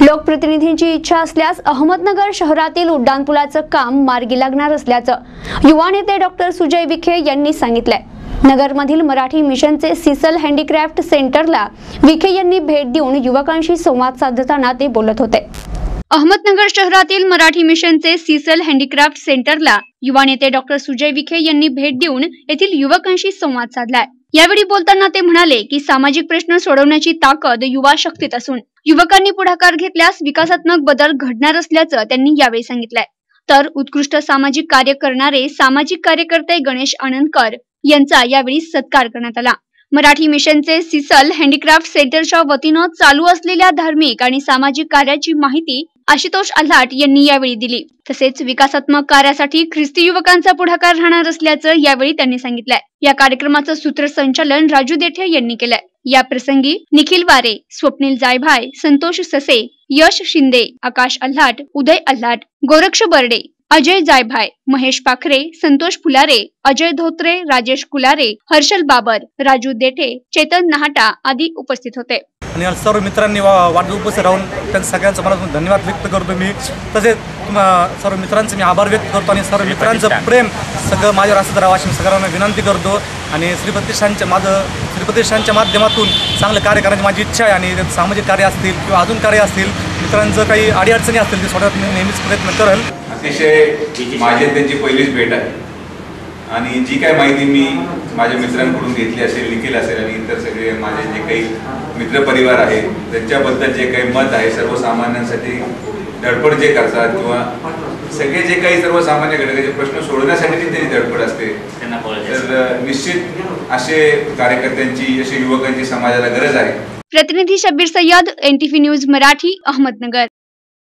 लोकप्रतिनिधींची इच्छा असल्यास अहमदनगर शहरातील उड्डाणपुलाचं काम मार्गी लागणार असल्याचं युवा नेते डॉक्टर सुजय विखे यांनी सांगितलंय. नगरमधील मराठी मिशनचे सिसल हँडीक्राफ्ट सेंटरला विखे यांनी भेट देऊन युवकांशी संवाद साधताना ते बोलत होते. अहमदनगर शहरातील मराठी मिशनचे सिसल हँडीक्राफ्ट सेंटरला युवा नेते डॉक्टर सुजय विखे यांनी भेट देऊन येथील युवकांशी संवाद साधलाय. यावेळी बोलताना ते म्हणाले की सामाजिक प्रश्न सोडवण्याची ताकद युवा शक्तीत असून युवकांनी पुढाकार घेतल्यास विकासात्मक बदल घडणार असल्याचं त्यांनी यावेळी सांगितलंय. तर उत्कृष्ट सामाजिक कार्य करणारे सामाजिक कार्यकर्ते गणेश आनंदकर यांचा यावेळी सत्कार करण्यात आला. मराठी मिशनचे सिसल हँडीक्राफ्ट सेंटरच्या वतीनं चालू असलेल्या धार्मिक आणि सामाजिक कार्याची माहिती आशुतोष आल्हाट यांनी यावेळी दिली. तसेच विकासात्मक कार्यासाठी ख्रिस्ती युवकांचा पुढाकार राहणार असल्याचं यावेळी त्यांनी सांगितलंय. या कार्यक्रमाचं सूत्रसंचालन राजू देठे यांनी केलंय. या प्रसंगी निखिल वारे स्वप्नील जायभाय संतोष ससे यश शिंदे आकाश अल्हाट उदय अल्हाट गोरक्ष बर्डे अजय जायभाय महेश पाखरे संतोष फुलारे अजय धोत्रे राजेश कुलारे हर्षल बाबर राजू देठे चेतन नहाटा आदी उपस्थित होते. आणि सर्व मित्रांनी वा वाढ उपस्थित राहून त्यांचं सगळ्यांचं मनातून धन्यवाद व्यक्त करतो मी. तसेच तुम्हा सर्व मित्रांचे मी आभार व्यक्त करतो आणि सर्व मित्रांचं प्रेम सगळं माझ्यावर असं राहावं अशी मी सगळ्यांना विनंती करतो. आणि श्री प्रतिष्ठानच्या माझं श्री प्रतिष्ठानच्या माध्यमातून चांगलं कार्य करण्याची माझी इच्छा आहे आणि सामाजिक कार्य असतील किंवा अजून कार्य असतील मित्रांचं काही अडीअडचणी असतील ते सोडत मी नेहमीच प्रयत्न करेल. अतिशय माझी त्यांची पहिलीच भेट आहे. आणि जी काय माहिती मी माझ्या मित्रांकडून घेतली असेल निखिल असेल आणि इतर सगळे माझे जे काही मित्रपरिवार आहे त्यांच्याबद्दल जे काही मत आहे सर्वसामान्यांसाठी धडपड जे करतात किंवा सगळे जे काही सर्वसामान्य घटकाचे प्रश्न सोडवण्यासाठी जी त्यांची धडपड असते. तर निश्चित असे कार्यकर्त्यांची असे युवकांची समाजाला गरज आहे. प्रतिनिधी शब्बीर सय्यद एनटीव्ही न्यूज मराठी अहमदनगर.